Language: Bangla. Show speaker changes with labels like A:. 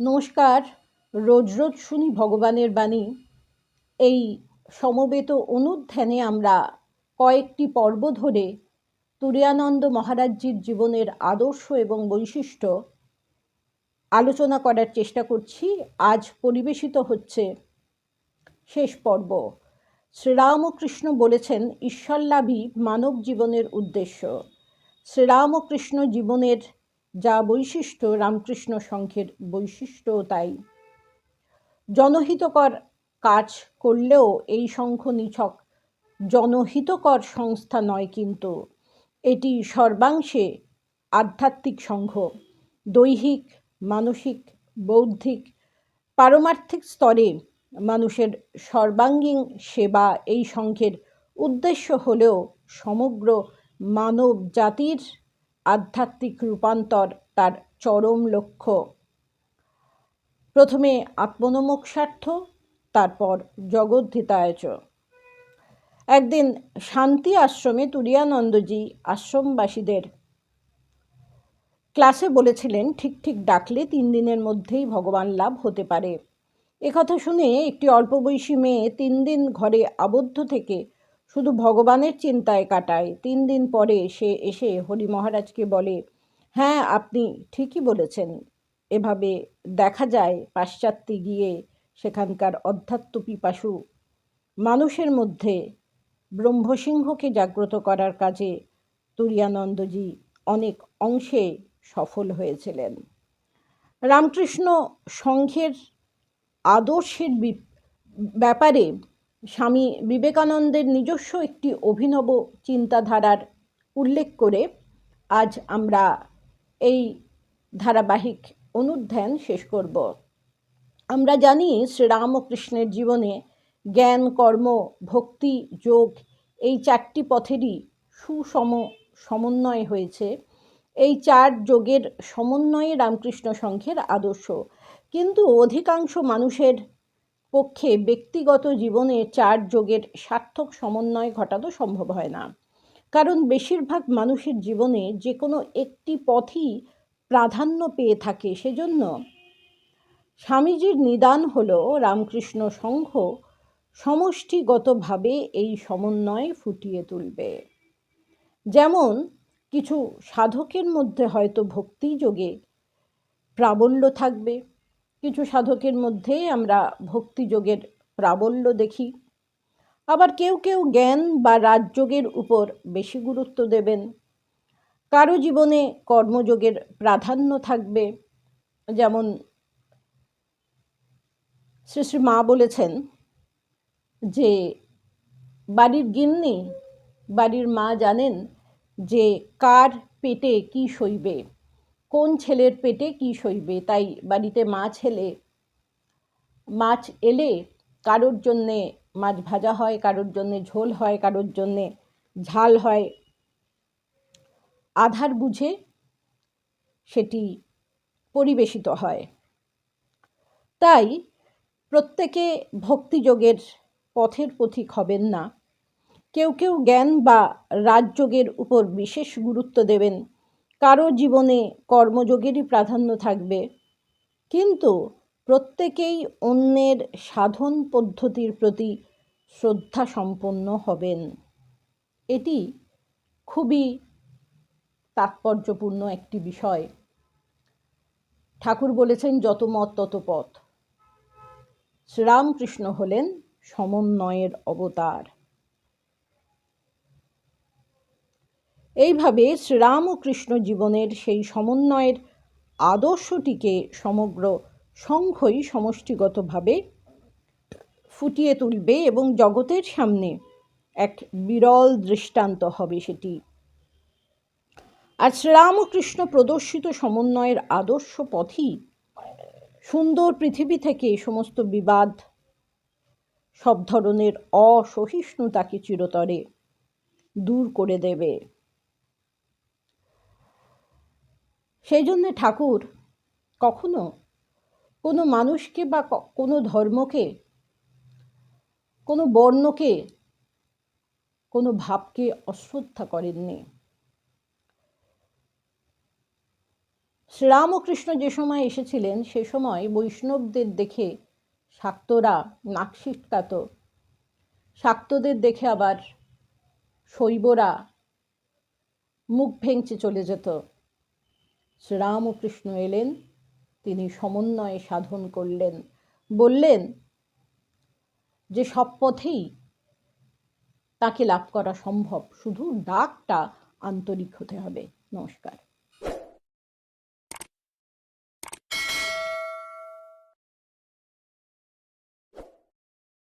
A: নমস্কার, রোজ রোজ শুনি ভগবানের বাণী। এই সমবেত অনুধ্যানে আমরা কয়েকটি পর্ব ধরে তুরিয়ানন্দ মহারাজজির জীবনের আদর্শ এবং বৈশিষ্ট্য আলোচনা করার চেষ্টা করছি। আজ পরিবেশিত হচ্ছে শেষ পর্ব। শ্রীরামকৃষ্ণ বলেছেন, ঈশ্বরলাভই মানব জীবনের উদ্দেশ্য। শ্রীরামকৃষ্ণ জীবনের যা বৈশিষ্ট্য রামকৃষ্ণ সংঘের বৈশিষ্ট্যও তাই। জনহিতকর কাজ করলেও এই সংঘ নিছক। জনহিতকর সংস্থা নয় কিন্তু, এটি সর্বাংশে আধ্যাত্মিক সংঘ। দৈহিক, মানসিক, বৌদ্ধিক, পারমার্থিক স্তরে মানুষের সর্বাঙ্গীন সেবা এই সংঘের উদ্দেশ্য হলেও সমগ্র মানব জাতির আধ্যাত্মিক রূপান্তর তার চরম লক্ষ্য। প্রথমে আত্মনমোক্ষার্থ, তারপর জগদ্ধিতায়চ। একদিন শান্তি আশ্রমে তুরিয়ানন্দজি আশ্রমবাসীদের ক্লাসে বলেছিলেন, ঠিক ঠিক ডাকলে তিন দিনের মধ্যেই ভগবান লাভ হতে পারে। একথা শুনে একটি অল্প বয়সী মেয়ে তিন দিন ঘরে আবদ্ধ থেকে শুধু ভগবানের চিন্তায় কাটায়। তিন দিন পরে সে এসে হরি মহারাজকে বলে হ্যাঁ আপনি ঠিকই বলেছেন। এভাবে দেখা যায় পাশ্চাত্যে গিয়ে সেখানকার অধ্যাত্ম পিপাসু। মানুষের মধ্যে ব্রহ্মসিংহকে জাগ্রত করার কাজে তুরিয়ানন্দজি অনেক অংশে সফল হয়েছিলেন। রামকৃষ্ণ সংঘের আদর্শের ব্যাপারে স্বামী বিবেকানন্দের নিজস্ব একটি অভিনব চিন্তাধারার উল্লেখ করে আজ আমরা এই ধারাবাহিক অনুধ্যান শেষ করব। আমরা জানি শ্রীরামকৃষ্ণের জীবনে জ্ঞান, কর্ম, ভক্তি, যোগ এই চারটি পথেরই সুসম সমন্বয় হয়েছে। এই চার যোগের সমন্বয়ে রামকৃষ্ণ সংঘের আদর্শ। কিন্তু অধিকাংশ মানুষের পক্ষে ব্যক্তিগত জীবনে চার যোগের সার্থক সমন্বয় ঘটানো সম্ভব হয় না। কারণ বেশিরভাগ মানুষের জীবনে যে কোনো একটি পথই প্রাধান্য পেয়ে থাকে সেজন্য স্বামীজির নিদান হল রামকৃষ্ণ সংঘ সমষ্টিগতভাবে এই সমন্বয় ফুটিয়ে তুলবে। যেমন কিছু সাধকের মধ্যে হয়তো ভক্তিযোগে প্রাবল্য থাকবে কিছু সাধকের মধ্যে আমরা ভক্তিযোগের প্রাবল্য দেখি। আবার কেউ কেউ জ্ঞান বা রাজযোগের উপর বেশি গুরুত্ব দেবেন। কারও জীবনে কর্মযোগের প্রাধান্য থাকবে। যেমন শ্রী শ্রী মা বলেছেন যে, বাড়ির গিন্নি, বাড়ির মা জানেন যে, কার পেটে কি সইবে। কোন ছেলের পেটে কি সইবে? তাই বাড়িতে মাছ এলে মাছ এলে কারোর জন্যে মাছ ভাজা হয়, কারোর জন্যে ঝোল হয়, কারোর জন্যে ঝাল হয়। আধার বুঝে সেটি পরিবেশিত হয়। তাই প্রত্যেকে ভক্তিযোগের পথের পথিক হবেন না। কেউ কেউ জ্ঞান বা রাজযোগের উপর বিশেষ গুরুত্ব দেবেন। কারও জীবনে কর্মযোগেরই প্রাধান্য থাকবে। কিন্তু প্রত্যেকেই অন্যের সাধন পদ্ধতির প্রতি শ্রদ্ধা সম্পন্ন হবেন। এটি খুবই তাৎপর্যপূর্ণ একটি বিষয়। ঠাকুর বলেছেন, যত মত, তত পথ। শ্রীরামকৃষ্ণ হলেন সমন্বয়ের অবতার। এইভাবে শ্রীরাম ও কৃষ্ণ জীবনের সেই সমন্বয়ের আদর্শটিকে সমগ্র সংঘই সমষ্টিগতভাবে ফুটিয়ে তুলবে এবং জগতের সামনে এক বিরল দৃষ্টান্ত হবে সেটি। আর শ্রীরামকৃষ্ণ প্রদর্শিত সমন্বয়ের আদর্শ পথই সুন্দর পৃথিবী থেকে সমস্ত বিবাদ, সব ধরনের অসহিষ্ণুতাকে চিরতরে দূর করে দেবে। সেই জন্যে ঠাকুর, কখনো কোনো মানুষকে বা কোনো ধর্মকে, কোনো বর্ণকে, কোনো ভাবকে অশ্রদ্ধা করেননি। শ্রীরামকৃষ্ণ যে সময় এসেছিলেন, সে সময় বৈষ্ণবদের দেখে শাক্তরা নাক সিটকাত শাক্তদের দেখে আবার শৈবরা মুখ ভেঙচে চলে যেত। শ্রীরামকৃষ্ণ এলেন, তিনি সমন্বয়ে সাধন করলেন। বললেন, যে সব পথেই তাকে লাভ করা সম্ভব, শুধু ডাকটা আন্তরিক হতে হবে। নমস্কার।